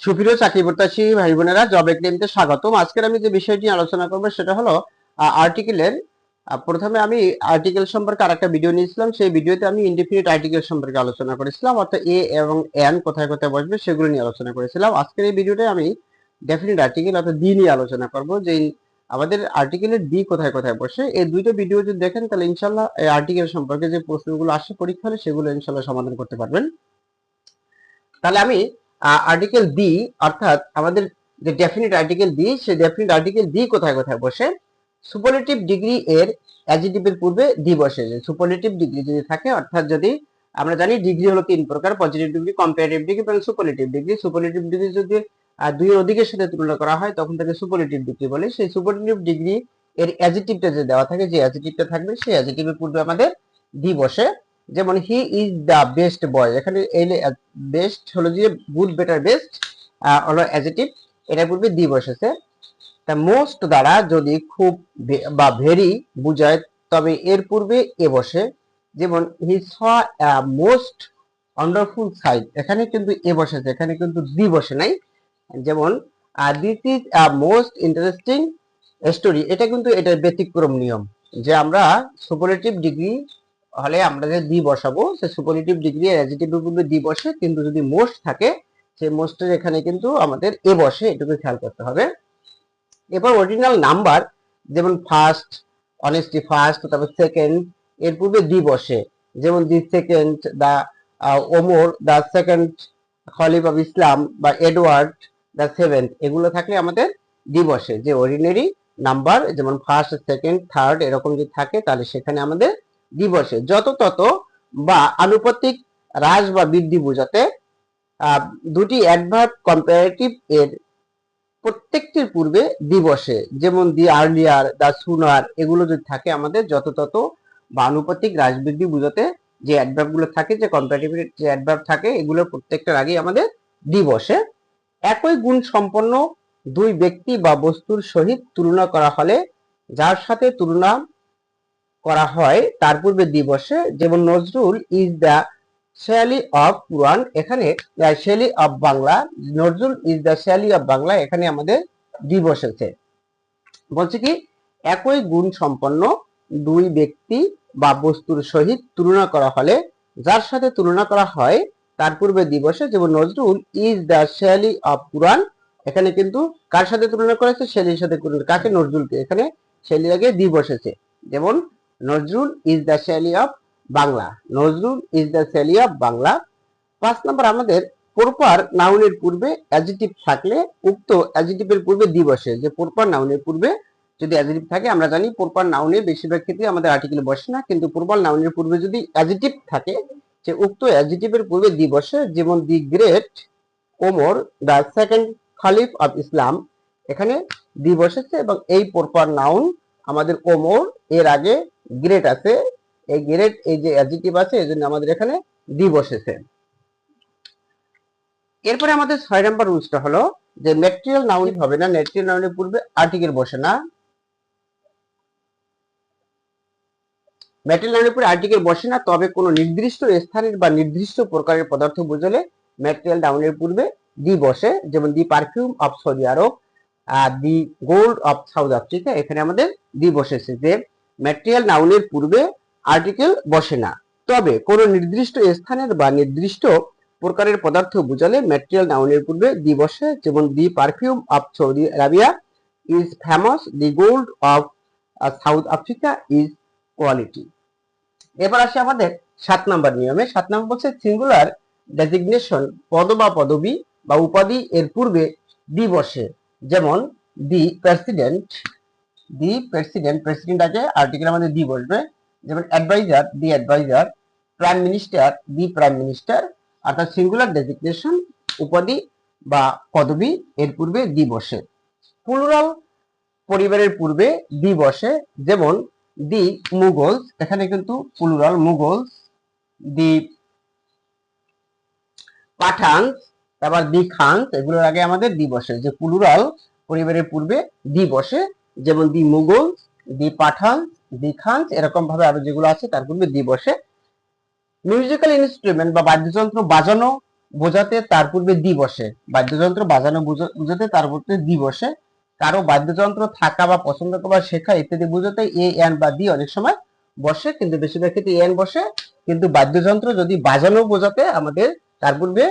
সুপ্রিয় চাকরি প্রত্যাশী ভাই বোনেরা জব একাডেমিতে স্বাগতম। আজকের আমি যে বিষয়টি আলোচনা করব, সেটা হলো আর্টিকেলের প্রথমে আমি আর্টিকেল সম্পর্কে আরেকটা ভিডিও নিয়েছিলাম। সেই ভিডিওতে আমি ইনডিফিনিট আর্টিকেল সম্পর্কে আলোচনা করেছিলাম। অর্থাৎ এ এবং এন কোথায় কোথায় বসবে, সেগুলো নিয়ে আলোচনা করেছিলাম। আজকের এই ভিডিওতে আমি ডেফিনিট আর্টিকেল অর্থাৎ ডি নিয়ে আলোচনা করব। যে আমাদের আর্টিকেলের ডি কোথায় কোথায় বসে, এই দুইটা ভিডিও যদি দেখেন, তাহলে ইনশাল্লাহ এই আর্টিকেল সম্পর্কে যে প্রশ্নগুলো আসে, পরীক্ষা হলে সেগুলো ইনশাল্লাহ সমাধান করতে পারবেন। তাহলে আমি আর্টিকেল ডি অর্থাৎ আমাদের যে ডেফিনিট আর্টিকেল ডি সেই ডেফিনিট আর্টিকেল ডি কোথায় কোথায় বসে? সুপারলেটিভ ডিগ্রি এর অ্যাজিটিভের পূর্বে ডি বসে। সুপারলেটিভ ডিগ্রি যদি থাকে, অর্থাৎ যদি আমরা জানি ডিগ্রি হলো তিন প্রকার পজিটিভ ডিগ্রি কম্পারেটিভ ডিগ্রি এবং সুপারলেটিভ ডিগ্রি সুপারলেটিভ ডিগ্রি যদি দুই অধিকের সাথে তুলনা করা হয়, তখন তাকে সুপারলেটিভ ডিগ্রি বলে। সেই সুপারলেটিভ ডিগ্রি এর অ্যাজিটিভটা যে দেওয়া থাকে, যে অ্যাজিটিভটা থাকবে, সেই অ্যাজিটিভের পূর্বে আমাদের ডি বসে। যেমন he is the best boy এখানে এই বেস্ট হলো যে গুড বেটার বেস্ট হলো অ্যাজেটিভ এটার পূর্বে দি বসেছে তা মোস্ট দ্বারা যদি খুব বা ভেরি বুঝায়, তবে এর পূর্বে এ বসে। যেমন he is most wonderful site এখানে কিন্তু এ বসেছে এখানে কিন্তু দি বসে নাই। যেমন this is most interesting story এটা কিন্তু এটার ব্যতিক্রম নিয়ম যে আমরা সুপারলেটিভ ডিগ্রি হলে আমরা যে দি বসাবো, সে সুপারলেটিভ ডিগ্রি অ্যাডজেক্টিভ পূর্বে দি বসে, কিন্তু যদি মোস্ট থাকে সেই মোস্টের এখানে কিন্তু আমাদের এ বসে, এটুকু খেয়াল করতে হবে। এবার অরিজিনাল নাম্বার যেমন ফার্স্ট অনেস্টি ফার্স্ট তারপর সেকেন্ড এর পূর্বে দি বসে। যেমন the second the Omar the second caliph of Islam বা এডওয়ার্ড দা সেভেন্থ এগুলো থাকলে আমাদের দি বসে। যে অর্ডিনারি নাম্বার যেমন ফার্স্ট সেকেন্ড থার্ড এরকম যদি থাকে, তাহলে সেখানে আমাদের দিবসে। যত তত বা আনুপাতিক হ্রাস বা বৃদ্ধি বোঝাতে দুটি অ্যাডভার্ব কম্পারেটিভ এর প্রত্যেকটির পূর্বে দিবসে, যেমন দি আর্লিয়ার দা সুনার এগুলো যদি থাকে আমাদের, যত তত বা আনুপাতিক হ্রাস বৃদ্ধি বোঝাতে যে অ্যাডভার্বগুলো থাকে, যে কম্পারেটিভ যে অ্যাডভার্ব থাকে, এগুলো প্রত্যেকটার আগে আমাদের দিবসে। একই গুণ সম্পন্ন দুই ব্যক্তি বা বস্তুর সহিত তুলনা করা হলে, যার সাথে তুলনা করা হয়, তার পূর্বে দিবসে যেমন Nazrul is the Shelley of পুরাণ এখানে Shelley of Bangla, Nazrul is the Shelley of Bangla, এখানে আমাদের দিবস আছে। বলছে কি, একই গুণ সম্পন্ন দুই ব্যক্তি বা বস্তুর সহিত তুলনা করা হলে, যার সাথে তুলনা করা হয়, তার পূর্বে দিবসে যেমন Nazrul is the Shelley of পুরাণ এখানে কিন্তু কার সাথে তুলনা করেছে? শেলির সাথে কাকে? নজরুলকে। এখানে শেলি আগে দিবসেছে যেমন Nazrul is the Shelley of Bangla Nazrul is the Shelley of Bangla পাঁচ নম্বর আমাদের প্রপার নাউনের পূর্বে অ্যাজিটিভ থাকলে উক্ত অ্যাজিটিভের পূর্বে দি বসে যে প্রপার নাউনের পূর্বে যদি অ্যাজিটিভ থাকে, আমরা জানি প্রপার নাউনে বেশিরভাগ ক্ষেত্রে আমাদের আর্টিকেল বসে না, কিন্তু প্রপার নাউনের পূর্বে যদি অ্যাজিটিভ থাকে, যে উক্ত অ্যাজিটিভের পূর্বে দি বসে যেমন the great Omar, the second caliph of Islam, এখানে দি বসেছে এবং এই প্রপার নাউন আমাদের ওমর, এর আগে গ্রেট আছে, এই গ্রেট এই যে অ্যাডজেক্টিভ আছে এই জন্য আমাদের এখানে দি বসেছে। এরপরে আমাদের ছয় নম্বর রুলসটা হলো যে ম্যাটেরিয়াল নাউন হবে না ম্যাটেরিয়াল নাউনের পূর্বে আর্টিকেল বসে না। ম্যাটেরিয়াল নাউনের পূর্বে আর্টিকেল বসে না, তবে কোনো নির্দিষ্ট স্থানের বা নির্দিষ্ট প্রকারের পদার্থ বোঝালে ম্যাটেরিয়াল নাউনের পূর্বে দি বসে, যেমন the perfume of Saudi Arabia the gold of South Africa এখানে আমাদের দি বসেছে। যে ম্যাটেরিয়াল নাউনের পূর্বে আর্টিকেল বসে না। তবে কোন নির্দিষ্ট স্থানের বা নির্দিষ্ট প্রকারের পদার্থ বোঝালে ম্যাটেরিয়াল নাউনের পূর্বে দি বসে, যেমন the perfume of Saudi Arabia is famous the gold of South Africa is quality এবার আসে আমাদের সাত নম্বর নিয়মে। সাত নম্বর বলছে সিঙ্গুলার ডেজিগনেশন পদ বা পদবি বা উপাধি এর পূর্বে দি বসে, যেমন the president the president president আগে আর্টিকেল আমাদের দি বসবে, যেমন adviser the adviser prime minister the prime minister অর্থাৎ সিঙ্গুলার ডেজিগনেশন উপাধি বা পদবি এর পূর্বে দি বসে। প্লুরাল পরিবারের পূর্বে দি বসে, যেমন দি মুঘলস, এখানে কিন্তু প্লুরাল মুঘলস, দি পাঠানস, তারপর দি খানস, এগুলোর আগে আমাদের দি বসে, যে প্লুরাল পরিবারের পূর্বে দি বসে যেমন দি মুঘল, দি পাঠান, দি খানস, এরকম ভাবে আরও যেগুলো আছে তার পূর্বে দি বসে। মিউজিক্যাল ইনস্ট্রুমেন্ট বা বাদ্যযন্ত্র বাজানো বোঝাতে তার পূর্বে দি বসে। বাদ্যযন্ত্র বাজানো বোঝাতে তার পূর্বে দি বসে। কারও বাদ্যযন্ত্র থাকা বা পছন্দ করা শেখা ইত্যাদি বোঝাতে এ, এন বা দি অনেক সময় বসে, কিন্তু বেশিরভাগ ক্ষেত্রে এন বসে। কিন্তু বাদ্যযন্ত্র যদি বাজানো বোঝাতে আমাদের তার পূর্বে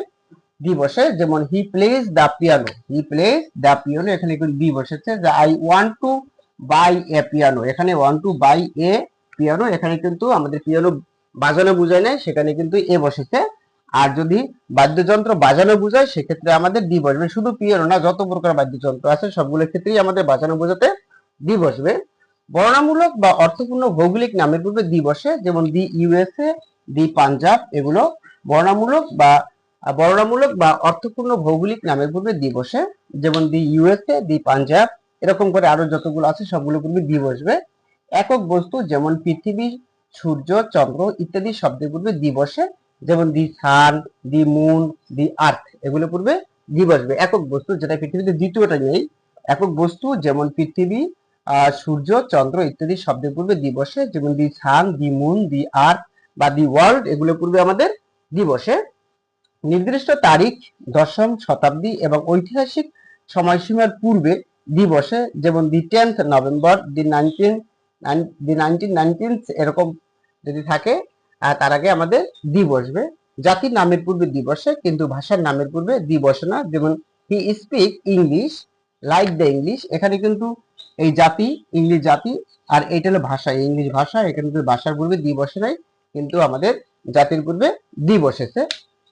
দি বসে, যেমন he plays the piano he plays the piano এখানে বি বসেছে, যে I want to buy a piano এখানে want to buy a piano এখানে কিন্তু আমাদের পিয়ানো বাজানো বুঝায় নাই, সেখানে কিন্তু এ বসেছে, আর যদি বাদ্যযন্ত্র বাজানো বোঝায়, সেক্ষেত্রে আমাদের দি বসবে, শুধু পিয়ানো না, যত প্রকার বাদ্যযন্ত্র আছে, সবগুলোর ক্ষেত্রেই আমাদের বাজানো বোঝাতে দি বসবে। বর্ণামূলক বা অর্থপূর্ণ ভৌগোলিক নামের পূর্বে দি বসে, যেমন দি ইউএসএ দি পাঞ্জাব এগুলো বর্ণামূলক বা বর্ণামূলক বা অর্থপূর্ণ ভৌগোলিক নামের পূর্বে দি বসে যেমন দি ইউএসএ, দি পাঞ্জাব, এরকম করে আরও যতগুলো আছে সবগুলো পূর্বে দি বসবে একক বস্তু যেমন পৃথিবী, সূর্য, চন্দ্র ইত্যাদি শব্দের পূর্বে দি বসে যেমন দি সান, দি মুন, দি আর্থ, এগুলো পূর্বে দি বসবে একক বস্তু যেটা পৃথিবীতে দ্বিতীয়টা নেই। একক বস্তু যেমন পৃথিবী সূর্য, চন্দ্র ইত্যাদি শব্দের পূর্বে দি বসে যেমন দি সান, দি মুন, দি আর্থ বা দি ওয়ার্ল্ড, এগুলো পূর্বে আমাদের দি বসে নির্দিষ্ট তারিখ, দশম শতাব্দী এবং ঐতিহাসিক সময়সীমার পূর্বে দিবসে, যেমন the tenth November the nineteen the nineteen nineteen এরকম যদি থাকে তার আগে আমাদের দি বসবে জাতির নামের পূর্বে দিবসে, কিন্তু ভাষার নামের পূর্বে দি বসে না। যেমন he speak English like the English এখানে কিন্তু এই জাতি, ইংলিশ জাতি, আর এইটা হলো ভাষা। ইংলিশ ভাষা, এখানে কিন্তু ভাষার পূর্বে দি বসে নাই, কিন্তু আমাদের জাতির পূর্বে দি বসেছে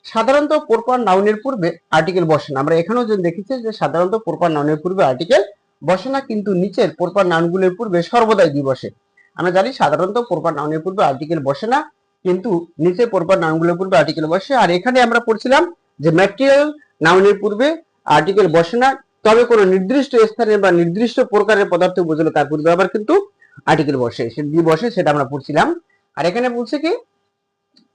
সাধারণত প্রপার নাউনের পূর্বে আর্টিকেল বসে না। আমরা এখানেও যে দেখেছি যে সাধারণত প্রপার নাউনের পূর্বে আর্টিকেল বসে না, কিন্তু নিচের প্রপার নাউনগুলোর পূর্বে সর্বদাই দি বসে। আমরা জানি সাধারণত প্রপার নাউনের পূর্বে আর্টিকেল বসে না, কিন্তু নিচে প্রপার নাউনগুলোর পূর্বে আর্টিকেল বসে। আর এখানে আমরা পড়ছিলাম যে ম্যাটেরিয়াল নাউনের পূর্বে আর্টিকেল বসে না, তবে কোনো নির্দিষ্ট স্থানে বা নির্দিষ্ট প্রকারের পদার্থ বোঝালে তার পূর্বে আবার কিন্তু আর্টিকেল বসে। সে দি বসে সেটা আমরা পড়ছিলাম। আর এখানে বলছে কি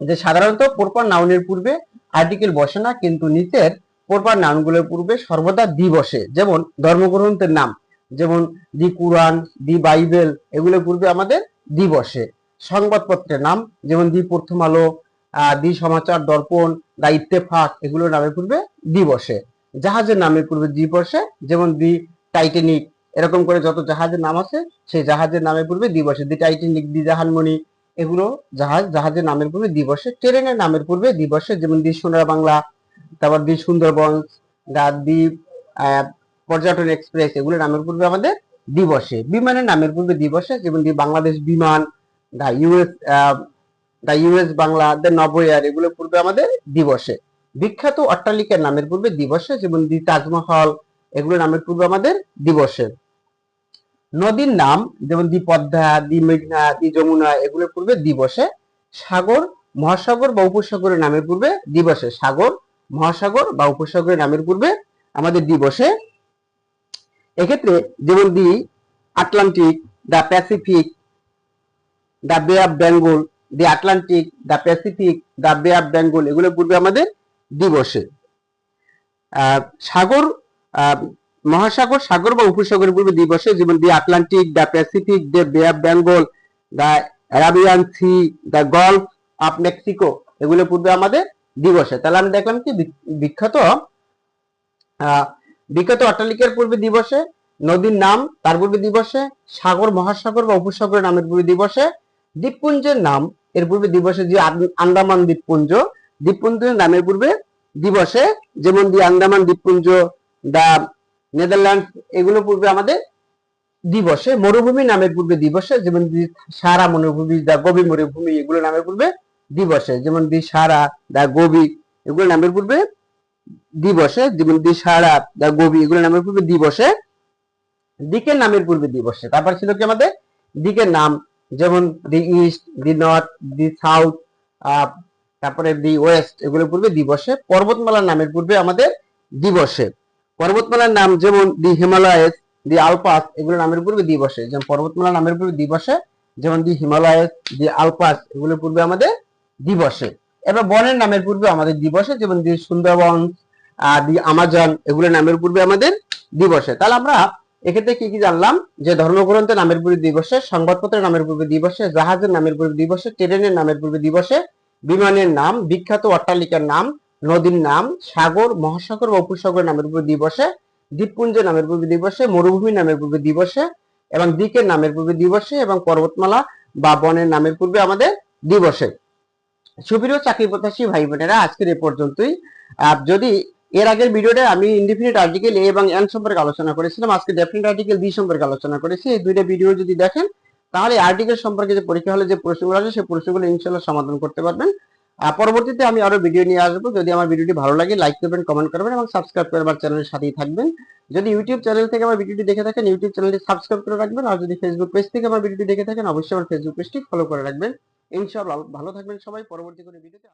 যে সাধারণত প্রপার নাউনের পূর্বে আর্টিকেল বসে না, কিন্তু নিচের প্রপার নাউনগুলোর পূর্বে সর্বদা দি বসে। যেমন ধর্মগ্রন্থের নাম, যেমন দি কুরআন, দি বাইবেল, এগুলোর পূর্বে আমাদের দি বসে। সংবাদপত্রের নাম, যেমন দি প্রথম আলো দি সমাচার দর্পণ, দা ইত্তেফাক, এগুলোর নামের পূর্বে দি বসে। জাহাজের নামের পূর্বে দি বসে, যেমন দি টাইটানিক, এরকম করে যত জাহাজের নাম আছে, সেই জাহাজের নামের পূর্বে দি বসে। দি টাইটানিক, দি জাহানমণি এগুলো জাহাজ, জাহাজের নামের পূর্বে দিবসে, ট্রেনের নামের পূর্বে দিবসে, যেমন দি সোনার বাংলা, তারপর দি সুন্দরবন দা পর্যটন এক্সপ্রেস, এগুলো নামের পূর্বে আমাদের দিবসে। বিমানের নামের পূর্বে দিবসে, যেমন the Bangladesh Biman the US the US Bangla the নব নবয়ার এগুলো পূর্বে আমাদের দিবসে। বিখ্যাত অট্টালিকার নামের পূর্বে দিবসে, যেমন দি তাজমহল এগুলো নামের পূর্বে আমাদের দিবসে। নদীর নাম, যেমন দি পদ্মা দি মেঘনা দি যমুনা এগুলোর পূর্বে দিবসে সাগর, মহাসাগর বা উপসাগরের নামের পূর্বে দিবসে সাগর, মহাসাগর বা উপসাগরের নামের পূর্বে আমাদের দিবসে এক্ষেত্রে যেমন the, Atlantic, the Pacific, the bay of Bengal, the Atlantic, the Pacific the bay of Bengal এগুলো পূর্বে আমাদের দিবসে সাগর মহাসাগর, সাগর বা উপসাগরের পূর্বে দিবসে যেমন the Atlantic, the Pacific, the bay of Bengal, the Arabian sea, the gulf of Mexico, এগুলো পূর্বে আমাদের দিবসে তাহলে আমি দেখলাম কি বিখ্যাত বিখ্যাত অট্টালিকার পূর্বে দিবসে নদীর নাম তার পূর্বে দিবসে সাগর, মহাসাগর বা উপসাগরের নামের পূর্বে দিবসে দ্বীপপুঞ্জের নাম এর পূর্বে দিবসে যে আন্দামান দ্বীপপুঞ্জ, দ্বীপপুঞ্জের নামের পূর্বে দিবসে যেমন দি আন্দামান দ্বীপপুঞ্জ দা নেদারল্যান্ড, এগুলো পূর্বে আমাদের দিবসে, মরুভূমি নামের পূর্বে দিবসে, যেমন সারা মরুভূমি, দা গবি মরুভূমি, এগুলো নামের পূর্বে দিবসে। যেমন দি সারা, দা গবি এগুলো নামের পূর্বে দিবসে। যেমন দি সারা, দা গবি এগুলো নামের পূর্বে দিবসে। দিকের নামের পূর্বে দিবসে। তারপর ছিল কি আমাদের? দিকের নাম, যেমন the east, the north, the south তারপরে দি ওয়েস্ট এগুলো পূর্বে দিবসে। পর্বতমালার নামের পূর্বে আমাদের দিবসে। পর্বতমালার নাম যেমন দি হিমালয়েস দি আলপাস, এগুলো নামের পূর্বে দিবসে যেমন পর্বতমালার নামের পূর্বে দিবসে যেমন দি হিমালয়েস দি আলপাস, এগুলোর পূর্বে আমাদের দিবসে এবার বনের নামের পূর্বে আমাদের দিবসে যেমন দি সুন্দরবন দি আমাজন এগুলো নামের পূর্বে আমাদের দিবসে তাহলে আমরা এক্ষেত্রে কি কি জানলাম? যে ধর্মগ্রন্থের নামের পূর্বে দিবসে সংবাদপত্রের নামের পূর্বে দিবসে জাহাজের নামের পূর্বে দিবসে ট্রেনের নামের পূর্বে দিবসে বিমানের নাম, বিখ্যাত অট্টালিকার নাম নদীর নাম সাগর, মহাসাগর বা উপসাগর নামের উপর দিবসে, দ্বীপপুঞ্জ নামের পূর্বে দিবসে, মরুভূমি নামের পূর্বে দিবসে, এবং দিকের নামের পূর্বে দিবসে, এবং পর্বতমালা বা বনের নামের পূর্বে আমাদের দিবসে। সুপ্রিয় চাকরি প্রত্যাশী ভাই বোনেরা, আজকের এ পর্যন্তই। যদি এর আগের ভিডিওতে আমি ইনডিফিনিট আর্টিকেল এ এবং এন সম্পর্কে আলোচনা করেছিলাম, আজকে ডেফিনিট আর্টিকেল বি সম্পর্কে আলোচনা করেছি, এই দুইটা ভিডিও যদি দেখেন, তাহলে আর্টিকেল সম্পর্কে যে পরীক্ষা হলে যে প্রশ্নগুলো আছে, সেই প্রশ্নগুলো ইনশাল্লাহ সমাধান করতে পারবেন। পরবর্তীতে আমি আরও ভিডিও নিয়ে আসব। যদি আমার ভিডিওটি ভালো লাগে লাইক করবেন কমেন্ট করবেন এবং সাবস্ক্রাইব করে আমার চ্যানেলের সাথেই থাকবেন। যদি ইউটিউব চ্যানেল থেকে আমার ভিডিওটি দেখে থাকেন ইউটিউব চ্যানেলটি সাবস্ক্রাইব করে রাখবেন। আর যদি ফেসবুক পেজ থেকে আমার ভিডিওটি দেখে থাকেন, অবশ্যই আমার ফেসবুক পেজটি ফলো করে রাখবেন। ইনশাআল্লাহ, ভালো থাকবেন সবাই। পরবর্তী কোনো ভিডিওতে